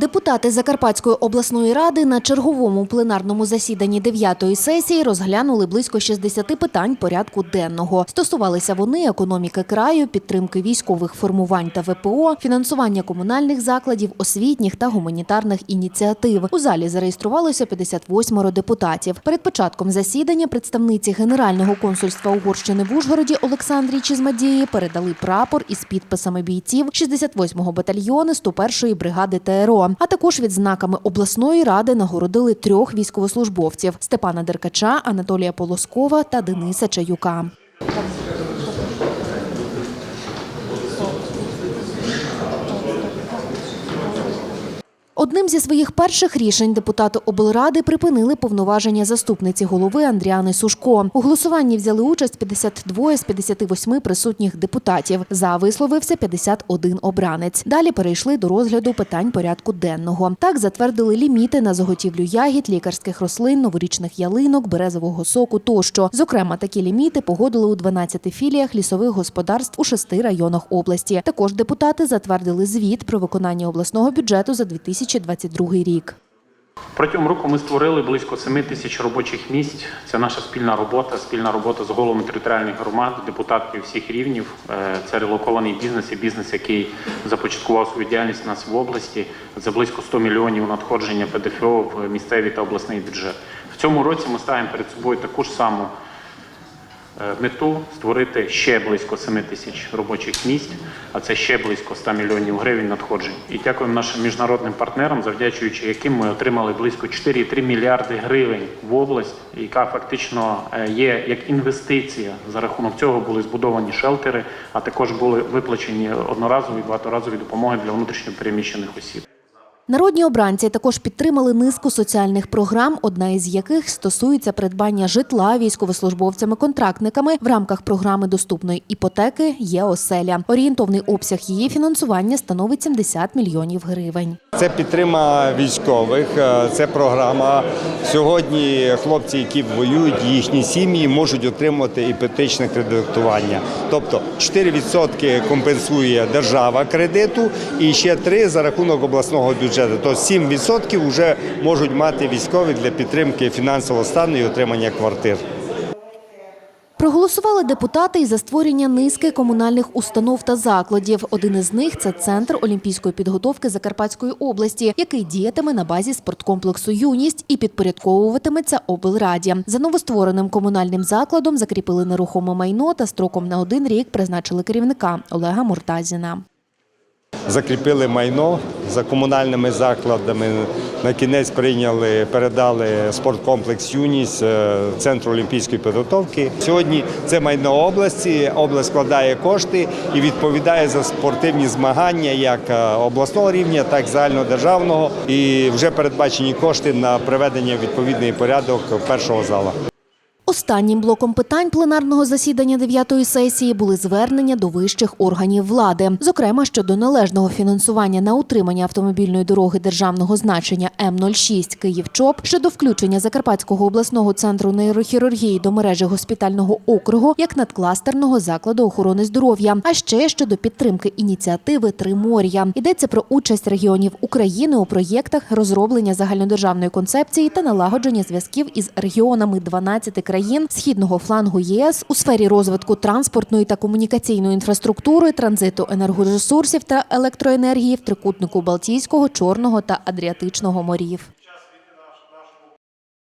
Депутати Закарпатської обласної ради на черговому пленарному засіданні 9-ї сесії розглянули близько 60 питань порядку денного. Стосувалися вони економіки краю, підтримки військових формувань та ВПО, фінансування комунальних закладів, освітніх та гуманітарних ініціатив. У залі зареєструвалося 58 депутатів. Перед початком засідання представниці Генерального консульства Угорщини в Ужгороді Олександрі Чізмадії передали прапор із підписами бійців 68-го батальйону 101-ї бригади ТРО, а також відзнаками обласної ради нагородили трьох військовослужбовців – Степана Деркача, Анатолія Полоскова та Дениса Чаюка. Одним зі своїх перших рішень депутати облради припинили повноваження заступниці голови Андріани Сушко. У голосуванні взяли участь 52 з 58 присутніх депутатів. За висловився 51 обранець. Далі перейшли до розгляду питань порядку денного. Так затвердили ліміти на заготівлю ягід, лікарських рослин, новорічних ялинок, березового соку тощо. Зокрема, такі ліміти погодили у 12 філіях лісових господарств у шести районах області. Також депутати затвердили звіт про виконання обласного бюджету за 2022 рік. Протягом року ми створили близько 7 тисяч робочих місць. Це наша спільна робота, спільна робота з головами територіальних громад, депутатів всіх рівнів. Е, Це релокований бізнес і бізнес, який започаткував свою діяльність у нас в області. Це близько 100 мільйонів надходження ПДФО в місцевий та обласний бюджет. В цьому році ми ставимо перед собою таку ж саму мету створити ще близько 7 тисяч робочих місць, а це ще близько 100 мільйонів гривень надходжень. І дякуємо нашим міжнародним партнерам, завдячуючи яким ми отримали близько 4,3 мільярди гривень в область, яка фактично е, є як інвестиція. За рахунок цього були збудовані шелтери, а також були виплачені одноразові багаторазові допомоги для внутрішньо переміщених осіб. Народні обранці також підтримали низку соціальних програм, одна із яких стосується придбання житла військовослужбовцями-контрактниками в рамках програми доступної іпотеки є оселя. Орієнтовний обсяг її фінансування становить 70 мільйонів гривень. Це підтримка військових. е, Це програма. Сьогодні хлопці, які воюють, їхні сім'ї можуть отримувати іпотечне кредитування. Тобто 4% компенсує держава кредиту, і ще 3% за рахунок обласного бюджету. Тобто 7% вже можуть мати військові для підтримки фінансового стану і отримання квартир. Проголосували депутати і за створення низки комунальних установ та закладів. Один із них це центр олімпійської підготовки Закарпатської області, який діятиме на базі спорткомплексу Юність і підпорядковуватиметься облраді. За новоствореним комунальним закладом закріпили нерухоме майно та строком на один рік призначили керівника Олега Муртазіна. Закріпили майно за комунальними закладами. На кінець прийняли, передали спорткомплекс Юність е, Центру олімпійської підготовки. Сьогодні це майно області. Область складає кошти і відповідає за спортивні змагання як е, обласного рівня, так і загальнодержавного. І вже передбачені кошти на приведення відповідний порядок першого зала. Останнім блоком питань пленарного засідання 9-ї сесії були звернення до вищих органів влади, зокрема щодо належного фінансування на утримання автомобільної дороги державного значення М06 Київ-ЧОП, щодо включення Закарпатського обласного центру нейрохірургії до мережі госпітального округу як надкластерного закладу охорони здоров'я, а ще щодо підтримки ініціативи Тримор'я. Йдеться про участь регіонів України у проєктах розроблення загальнодержавної концепції та налагодження зв'язків із регіонами 12 країн східного флангу єС у сфері розвитку транспортної та комунікаційної інфраструктури, транзиту енергоресурсів та електроенергії в трикутнику Балтійського, Чорного та Адріатичного морів.